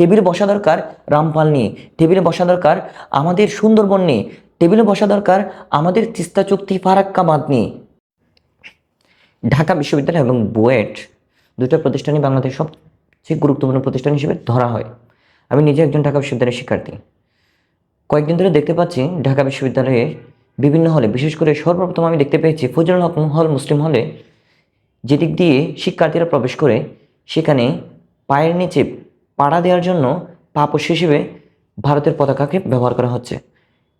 টেবিলে বসা দরকার রামপাল নিয়ে, টেবিলে বসা দরকার আমাদের সুন্দরবন নিয়ে, টেবিলে বসা দরকার আমাদের তিস্তা চুক্তি ফারাক্কা বাঁধ নিয়ে। ঢাকা বিশ্ববিদ্যালয় এবং বুয়েট দুটো প্রতিষ্ঠানই বাংলাদেশের সবচেয়ে গুরুত্বপূর্ণ প্রতিষ্ঠান হিসেবে ধরা হয়। আমি নিজে একজন ঢাকা বিশ্ববিদ্যালয়ের শিক্ষার্থী। কয়েকদিন ধরে দেখতে পাচ্ছি ঢাকা বিশ্ববিদ্যালয়ে বিভিন্ন হলে, বিশেষ করে সর্বপ্রথম আমি দেখতে পেয়েছি ফজলুল হক হল মুসলিম হলে, যেদিক দিয়ে শিক্ষার্থীরা প্রবেশ করে, সেখানে পায়ের নিচে পাড়া দেওয়ার জন্য পাপস হিসেবে ভারতের পতাকাকে ব্যবহার করা হচ্ছে।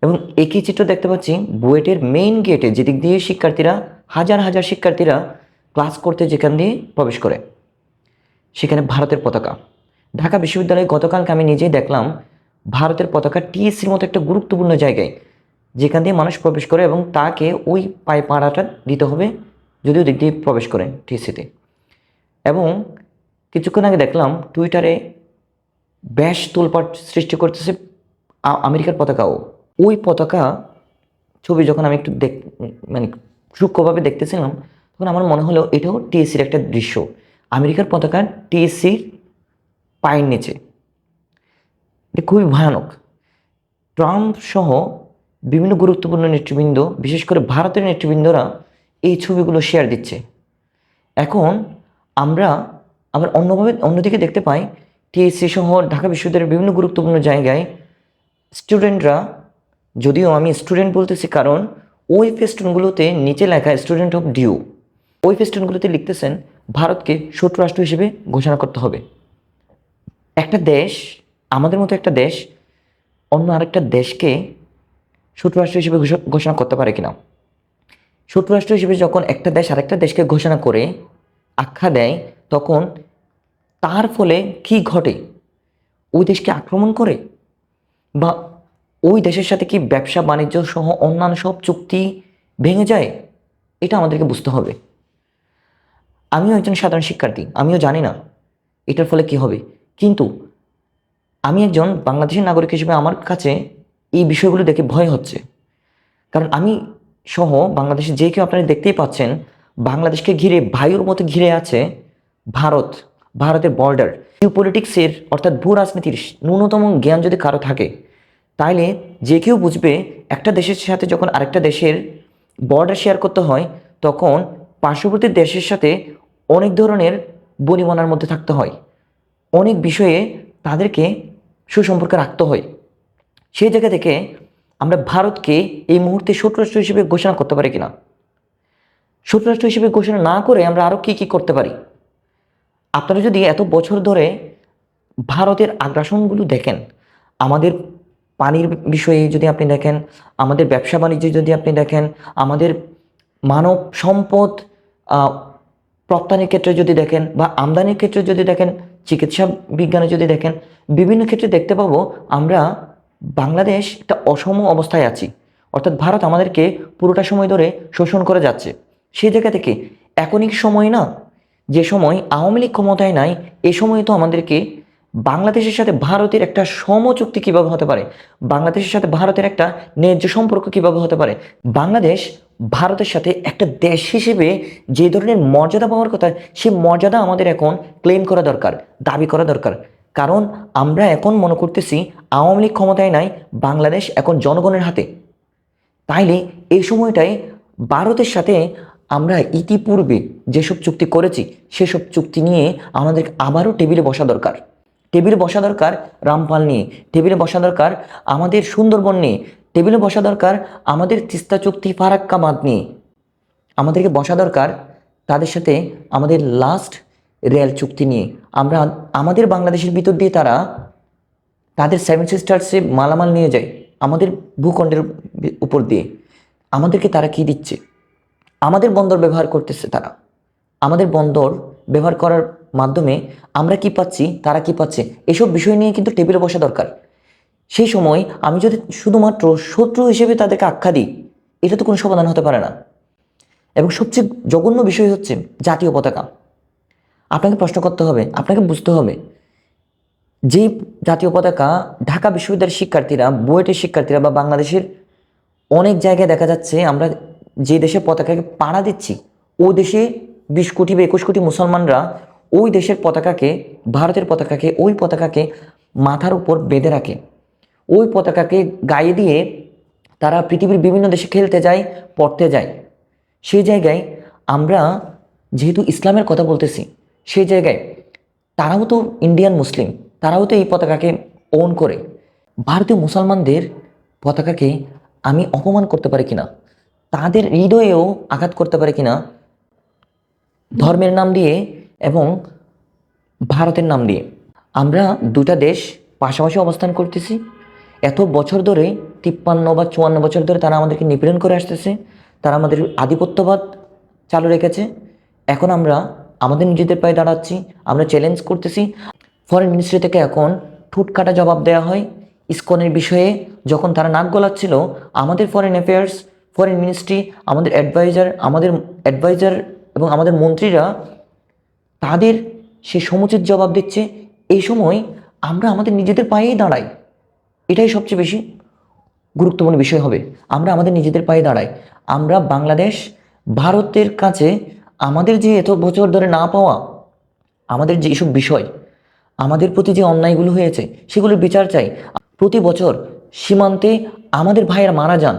এবং একই চিত্র দেখতে পাচ্ছি বুয়েটের মেইন গেটে যেদিক দিয়ে শিক্ষার্থীরা, হাজার হাজার শিক্ষার্থীরা ক্লাস করতে যেখান দিয়ে প্রবেশ করে, সেখানে ভারতের পতাকা। ঢাকা বিশ্ববিদ্যালয়ে গতকালকে আমি নিজেই দেখলাম ভারতের পতাকা টিএসসির মতো একটা গুরুত্বপূর্ণ জায়গায়, যেখান দিয়ে মানুষ প্রবেশ করে এবং তাকে ওই পায়ে পাড়াটা দিতে হবে, যদিও দিক দিয়ে প্রবেশ করে টিএসসিতে। এবং কিছুক্ষণ আগে দেখলাম টুইটারে ব্যাস তোলপাট সৃষ্টি করতেছে আমেরিকার পতাকাও ওই পতাকা ছবি যখন আমি একটু দেখ মানে সূক্ষ্মভাবে দেখতেছিলাম, তখন আমার মনে হলো এটাও টিএসসির একটা দৃশ্য। আমেরিকার পতাকা টিএসসির পায়ের নিচে। এটা খুবই ভয়ানক। ট্রাম্প সহ বিভিন্ন গুরুত্বপূর্ণ নেতৃবৃন্দ, বিশেষ করে ভারতের নেতৃবৃন্দরা এই ছবিগুলো শেয়ার দিচ্ছে। এখন আমরা আবার অন্যভাবে অন্যদিকে দেখতে পাই টিএসসি সহ ঢাকা বিশ্ববিদ্যালয়ের বিভিন্ন গুরুত্বপূর্ণ জায়গায় স্টুডেন্টরা, যদিও আমি স্টুডেন্ট বলতেছি কারণ ওই ফেস্টুনগুলোতে নিচে লেখা স্টুডেন্ট অফ ডিউ, ওই ফেস্টুনগুলোতে লিখতেছেন ভারতকে শত্রু রাষ্ট্র হিসেবে ঘোষণা করতে হবে। একটা দেশ, আমাদের মতো একটা দেশ, অন্য আরেকটা দেশকে শত্রু রাষ্ট্র হিসেবে ঘোষণা করতে পারে কিনা? শত্রু রাষ্ট্র হিসেবে যখন একটা দেশ আরেকটা দেশকে ঘোষণা করে, আখ্যা দেয়, তখন তার ফলে কি ঘটে? ওই দেশকে আক্রমণ করে? বা ওই দেশের সাথে কি ব্যবসা বাণিজ্য সহ অন্যান্য সব চুক্তি ভেঙে যায়? এটা আমাদেরকে বুঝতে হবে। আমিও একজন সাধারণ শিক্ষার্থী, আমিও জানি না এটার ফলে কি হবে। কিন্তু আমি একজন বাংলাদেশের নাগরিক হিসেবে আমার কাছে এই বিষয়গুলো দেখে ভয় হচ্ছে। কারণ আমি সহ বাংলাদেশে যে কেউ আপনারা দেখতেই পাচ্ছেন, বাংলাদেশকে ঘিরে বায়ুর মতো ঘিরে আছে ভারত। ভারতের বর্ডার জিও পলিটিক্সের অর্থাৎ ভূ রাজনীতির ন্যূনতম জ্ঞান যদি কারও থাকে, তাইলে যে কেউ বুঝবে একটা দেশের সাথে যখন আরেকটা দেশের বর্ডার শেয়ার করতে হয়, তখন পার্শ্ববর্তী দেশের সাথে অনেক ধরনের বনিবনার মধ্যে থাকতে হয়। অনেক বিষয়ে তাদেরকে সুসম্পর্কে রাখতে হয়। সেই জায়গা থেকে আমরা ভারতকে এই মুহূর্তে শত্রুরাষ্ট্র হিসেবে ঘোষণা করতে পারি কিনা? শত্রুরাষ্ট্র হিসেবে ঘোষণা না করে আমরা আরও কী কী করতে পারি? আপনারা যদি এত বছর ধরে ভারতের আগ্রাসনগুলো দেখেন, আমাদের পানির বিষয়ে যদি আপনি দেখেন, আমাদের ব্যবসা বাণিজ্য যদি আপনি দেখেন, আমাদের মানব সম্পদ রপ্তানির ক্ষেত্রে যদি দেখেন বা আমদানির ক্ষেত্রে যদি দেখেন, চিকিৎসা বিজ্ঞানে যদি দেখেন, বিভিন্ন ক্ষেত্রে দেখতে পাবো আমরা বাংলাদেশ একটা অসম অবস্থায় আছি। অর্থাৎ ভারত আমাদেরকে পুরোটা সময় ধরে শোষণ করে যাচ্ছে। সেই জায়গা থেকে এখনই সময় না যে সময় আওয়ামী লীগ ক্ষমতায় নাই, এ সময় তো আমাদেরকে বাংলাদেশের সাথে ভারতের একটা সম চুক্তি কীভাবে হতে পারে? বাংলাদেশের সাথে ভারতের একটা ন্যায্য সম্পর্ক কীভাবে হতে পারে? বাংলাদেশ ভারতের সাথে একটা দেশ হিসেবে যে ধরনের মর্যাদা পাওয়ার কথা, সেই মর্যাদা আমাদের এখন ক্লেম করা দরকার, দাবি করা দরকার। কারণ আমরা এখন মনে করতেছি আওয়ামী লীগ ক্ষমতায় নাই, বাংলাদেশ এখন জনগণের হাতে। তাইলে এই সময়টায় ভারতের সাথে আমরা ইতিপূর্বে যেসব চুক্তি করেছি, সেসব চুক্তি নিয়ে আমাদের আবারও টেবিলে বসা দরকার। টেবিলে বসা দরকার রামপাল নিয়ে, টেবিলে বসা দরকার আমাদের সুন্দরবন নিয়ে, টেবিলে বসা দরকার আমাদের তিস্তা চুক্তি ফারাক্কা বাঁধ নিয়ে। আমাদেরকে বসা দরকার তাদের সাথে আমাদের লাস্ট রেল চুক্তি নিয়ে। আমরা আমাদের বাংলাদেশের ভিতর দিয়ে তারা তাদের সেভেন সিস্টার্সে মালামাল নিয়ে যায় আমাদের ভূখণ্ডের উপর দিয়ে। আমাদেরকে তারা কি দিচ্ছে? আমাদের বন্দর ব্যবহার করতেছে তারা। আমাদের বন্দর ব্যবহার করার মাধ্যমে আমরা কি পাচ্ছি, তারা কি পাচ্ছে, এসব বিষয় নিয়ে কিন্তু টেবিলে বসা দরকার। সেই সময় আমি যদি শুধুমাত্র শত্রু হিসেবে তাদেরকে আখ্যা দিই, এটা তো কোনো সমাধান হতে পারে না। এবং সবচেয়ে জঘন্য বিষয় হচ্ছে জাতীয় পতাকা। আপনাকে প্রশ্ন করতে হবে, আপনাকে বুঝতে হবে, যেই জাতীয় পতাকা ঢাকা বিশ্ববিদ্যালয়ের শিক্ষার্থীরা, বুয়েটের শিক্ষার্থীরা বা বাংলাদেশের অনেক জায়গায় দেখা যাচ্ছে, আমরা যে দেশের পতাকাকে পাড়া দিচ্ছি, ও দেশে বিশ কোটি বা একুশ কোটি মুসলমানরা ওই দেশের পতাকাকে, ভারতের পতাকাকে, ওই পতাকাকে মাথার উপর বেঁধে রাখে। ওই পতাকাকে গায়ে দিয়ে তারা পৃথিবীর বিভিন্ন দেশে খেলতে যায়, পড়তে যায়। সেই জায়গায় আমরা যেহেতু ইসলামের কথা বলতেছি, সেই জায়গায় তারাও তো ইন্ডিয়ান মুসলিম তারাও তো এই পতাকাকে ওন করে। ভারতীয় মুসলমানদের পতাকাকে আমি অপমান করতে পারি কিনা? তাদের হৃদয়েও আঘাত করতে পারে কিনা? ধর্মের নাম দিয়ে এবং ভারতের নাম দিয়ে। আমরা দুটা দেশ পাশাপাশি অবস্থান করতেছি। এত বছর ধরে, তিপ্পান্ন বা চুয়ান্ন বছর ধরে তারা আমাদেরকে নিপীড়ন করে আসতেছে। তারা আমাদের আধিপত্যবাদ চালু রেখেছে। এখন আমরা আমাদের নিজেদের পায়ে দাঁড়াচ্ছি, আমরা চ্যালেঞ্জ করতেছি। ফরেন মিনিস্ট্রি থেকে এখন ঠুটকাটা জবাব দেওয়া হয়। ইসকনের বিষয়ে যখন তারা নাক গলাচ্ছিল, আমাদের ফরেন অ্যাফেয়ার্স ফরেন মিনিস্ট্রি আমাদের অ্যাডভাইজার আমাদের অ্যাডভাইজার এবং আমাদের মন্ত্রীরা তাদের সে সমুচিত জবাব দিচ্ছে। এই সময় আমরা আমাদের নিজেদের পায়েই দাঁড়াই। এটাই সবচেয়ে বেশি গুরুত্বপূর্ণ বিষয় হবে। আমরা আমাদের নিজেদের পায়ে দাঁড়াই। আমরা বাংলাদেশ, ভারতের কাছে আমাদের যে এত বছর ধরে না পাওয়া, আমাদের যে এসব বিষয়, আমাদের প্রতি যে অন্যায়গুলো হয়েছে, সেগুলোর বিচার চাই। প্রতি বছর সীমান্তে আমাদের ভাইয়েরা মারা যান।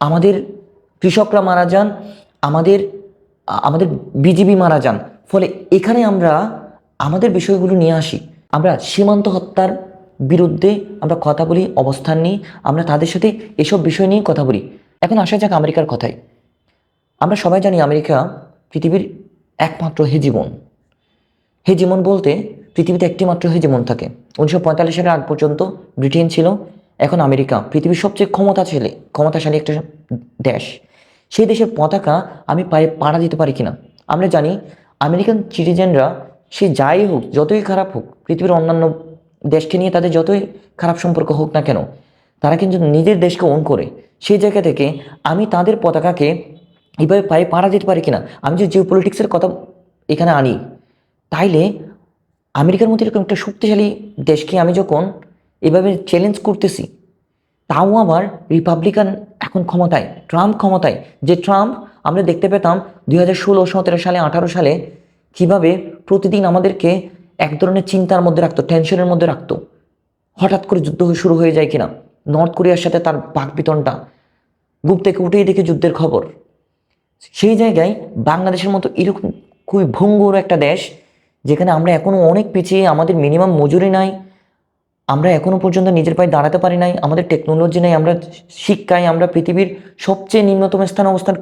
আমাদের কৃষকরা মারা যান, আমাদের আমাদের বিজিবি মারা যান। ফলে এখানে আমরা আমাদের বিষয়গুলো নিয়ে আসি। আমরা সীমান্ত হত্যার বিরুদ্ধে আমরা কথা বলি, অবস্থান নিই, আমরা তাদের সাথে এসব বিষয় নিয়ে কথা বলি। এখন আসা যাক আমেরিকার কথায়। আমরা সবাই জানি আমেরিকা পৃথিবীর একমাত্র হেজিমন। হেজিমন বলতে পৃথিবীতে একটি মাত্র হেজিমন থাকে। উনিশশো পঁয়তাল্লিশ সালের আগ পর্যন্ত ব্রিটেন ছিল। এখন আমেরিকা, পৃথিবীর সবচেয়ে ক্ষমতা ছেলে ক্ষমতাশালী একটা দেশ। সেই দেশের পতাকা আমি পায়ে পাড়া দিতে পারি কিনা? আমরা জানি আমেরিকান সিটিজেনরা, সে যাই হোক, যতই খারাপ হোক, পৃথিবীর অন্যান্য দেশকে নিয়ে তাদের যতই খারাপ সম্পর্ক হোক না কেন, তারা কিন্তু নিজের দেশকে ওন করে। সেই জায়গা থেকে আমি তাদের পতাকাকে এভাবে পায়ে পাড়া দিতে পারি কিনা? আমি যে জিও পলিটিক্সের কথা এখানে আনি, তাইলে আমেরিকার মধ্যে এরকম একটা শক্তিশালী দেশকে আমি যখন এভাবে চ্যালেঞ্জ করতেছি। তাও আবার রিপাবলিকান এখন ক্ষমতায় ট্রাম্প ক্ষমতায়। যে ট্রাম্প আমরা দেখতে পেতাম দুই হাজার ষোলো, সতেরো সালে, আঠারো সালে কীভাবে প্রতিদিন আমাদেরকে এক ধরনের চিন্তার মধ্যে রাখতো টেনশনের মধ্যে রাখতো। হঠাৎ করে যুদ্ধ শুরু হয়ে যায় কিনা নর্থ কোরিয়ার সাথে তার বাকবিতনটা গুপ থেকে উঠেই দেখে যুদ্ধের খবর। সেই জায়গায় বাংলাদেশের মতো এরকম খুবই ভঙ্গুর একটা দেশ, যেখানে আমরা এখনও অনেক পিছিয়ে, আমাদের মিনিমাম মজুরি নাই আমরা এখনও পর্যন্ত নিজের পায়ে দাঁড়াতে পারি নাই, আমাদের টেকনোলজি নেই, আমরা শিক্ষায়, আমরা পৃথিবীর সবচেয়ে নিম্নতম স্থানে অবস্থান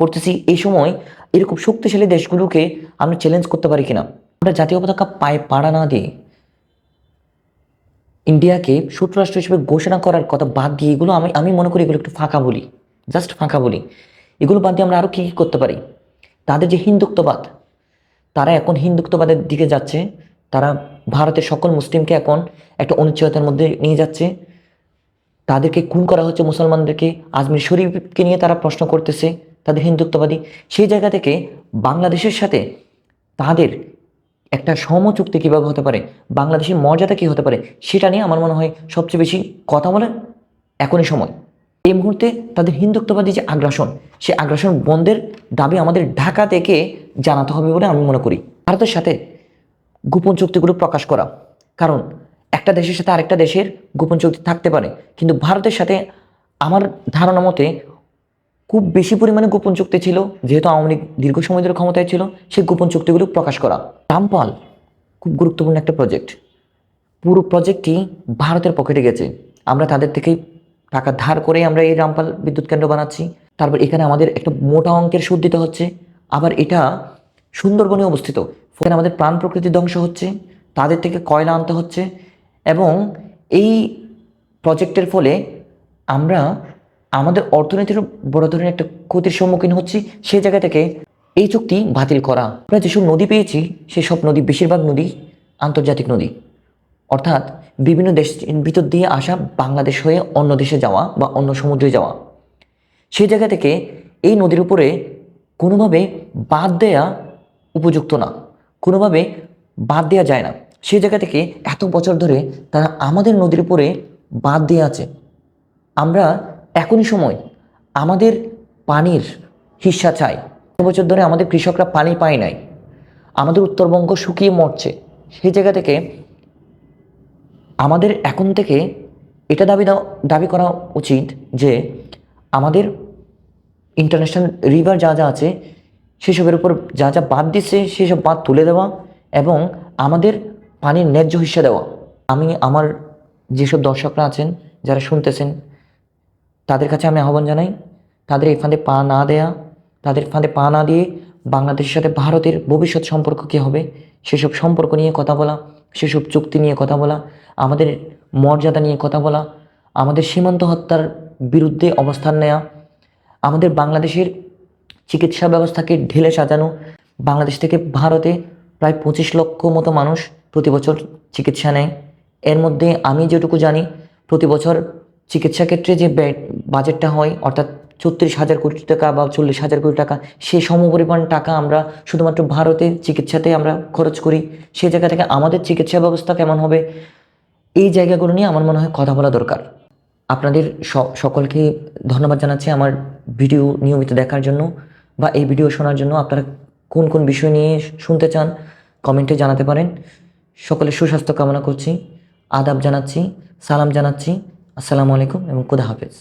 করতেছি, এই সময় এরকম শক্তিশালী দেশগুলোকে আমরা চ্যালেঞ্জ করতে পারি কিনা? আমরা জাতীয় পতাকা পায়ে পাড়া না দিয়ে ইন্ডিয়াকে শত্রুরাষ্ট্র হিসেবে ঘোষণা করার কথা বাদ দিয়ে এগুলো আমি আমি মনে করি এগুলো একটু ফাঁকা বলি জাস্ট ফাঁকা বলি। এগুলো বাদ দিয়ে আমরা আরও কী কী করতে পারি? তাদের যে হিন্দুত্ববাদ, তারা এখন হিন্দুত্ববাদের দিকে যাচ্ছে, তারা ভারতের সকল মুসলিমকে এখন একটা অনিশ্চয়তার মধ্যে নিয়ে যাচ্ছে। তাদেরকে খুন করা হচ্ছে মুসলমানদেরকে। আজমির শরীফকে নিয়ে তারা প্রশ্ন করতেছে, তাদের হিন্দুত্ববাদী। সেই জায়গা থেকে বাংলাদেশের সাথে তাদের একটা সম চুক্তি কীভাবে হতে পারে, বাংলাদেশের মর্যাদা কী হতে পারে, সেটা নিয়ে আমার মনে হয় সবচেয়ে বেশি কথা বলে এখনই সময়। এই মুহূর্তে তাদের হিন্দুত্ববাদী যে আগ্রাসন সেই আগ্রাসন বন্ধের দাবি আমাদের ঢাকা থেকে জানাতে হবে বলে আমি মনে করি। ভারতের সাথে গোপন চুক্তিগুলো প্রকাশ করা। কারণ একটা দেশের সাথে আরেকটা দেশের গোপন চুক্তি থাকতে পারে। কিন্তু ভারতের সাথে আমার ধারণা মতে খুব বেশি পরিমাণে গোপন চুক্তি ছিল, যেহেতু আওয়ামী লীগ দীর্ঘ সময় ধরে ক্ষমতায় ছিল, সেই গোপন চুক্তিগুলো প্রকাশ করা। রামপাল, খুব গুরুত্বপূর্ণ একটা প্রজেক্ট পুরো প্রজেক্টটি ভারতের পকেটে গেছে। আমরা তাদের থেকেই টাকা ধার করে আমরা এই রামপাল বিদ্যুৎ কেন্দ্র বানাচ্ছি। তারপর এখানে আমাদের একটা মোটা অঙ্কের সুদ দিতে হচ্ছে। আবার এটা সুন্দরবনে অবস্থিত। এখানে আমাদের প্রাণ প্রকৃতি ধ্বংস হচ্ছে, তাদের থেকে কয়লা আনতে হচ্ছে এবং এই প্রজেক্টের ফলে আমরা আমাদের অর্থনীতির বড় ধরনের একটা ক্ষতির সম্মুখীন হচ্ছি সেই জায়গা থেকে এই চুক্তি বাতিল করা। আমরা যেসব নদী পেয়েছি সেসব নদী বেশিরভাগ নদী আন্তর্জাতিক নদী। অর্থাৎ বিভিন্ন দেশ ভিতর দিয়ে আসা বাংলাদেশ হয়ে অন্য দেশে যাওয়া বা অন্য সমুদ্রে যাওয়া। সেই জায়গা থেকে এই নদীর উপরে কোনোভাবে বাদ দেয়া উপযুক্ত না। কোনোভাবে বাদ দেওয়া যায় না। সেই জায়গা থেকে এত বছর ধরে তারা আমাদের নদীর উপরে বাদ দিয়ে আছে। আমরা এখনই সময় আমাদের পানির হিস্সা চাই। এত বছর ধরে আমাদের কৃষকরা পানি পায় নাই। আমাদের উত্তরবঙ্গ শুকিয়ে মরছে। সেই জায়গা থেকে আমাদের এখন থেকে এটা দাবি দাবি করা উচিত যে আমাদের ইন্টারন্যাশনাল রিভার যা যা আছে সেসবের উপর যা যা বাদ দিচ্ছে, সেসব বাদ তুলে দেওয়া এবং আমাদের পানির ন্যায্য হিসা দেওয়া। আমি, আমার যেসব দর্শকরা আছেন, যারা শুনতেছেন, তাদের কাছে আমি আহ্বান জানাই, তাদের এই ফাঁদে পা না দেয়া, তাদের ফাঁদে পা না দিয়ে বাংলাদেশের সাথে ভারতের ভবিষ্যৎ সম্পর্ক কী হবে, সেসব সম্পর্ক নিয়ে কথা বলা, সেসব চুক্তি নিয়ে কথা বলা, আমাদের মর্যাদা নিয়ে কথা বলা, আমাদের সীমান্ত হত্যার বিরুদ্ধে অবস্থান নেওয়া আমাদের বাংলাদেশের চিকিৎসা ব্যবস্থাকে ঢেলে সাজানো। বাংলাদেশ থেকে ভারতে প্রায় পঁচিশ লক্ষ মতো মানুষ প্রতি বছর চিকিৎসা নেয়। এর মধ্যে আমি যেটুকু জানি, প্রতি বছর চিকিৎসা ক্ষেত্রে যে বাজেটটা হয়, অর্থাৎ ছত্রিশ হাজার কোটি টাকা বা চল্লিশ হাজার কোটি টাকা সেই সমপরিমাণ টাকা আমরা শুধুমাত্র ভারতে চিকিৎসাতে আমরা খরচ করি। সেই জায়গা থেকে আমাদের চিকিৎসা ব্যবস্থা কেমন হবে, এই জায়গাগুলো নিয়ে আমার মনে হয় কথা বলা দরকার। আপনাদের স- সকলকে ধন্যবাদ জানাচ্ছি আমার ভিডিও নিয়মিত দেখার জন্য। বা এই ভিডিও শোনার জন্য আপনারা কোন কোন বিষয় নিয়ে শুনতে চান কমেন্টে জানাতে পারেন। সকলে সুস্বাস্থ্য কামনা করছি। আদাব জানাচ্ছি, সালাম জানাচ্ছি। আসসালামু আলাইকুম এবং খুদা হাফেজ।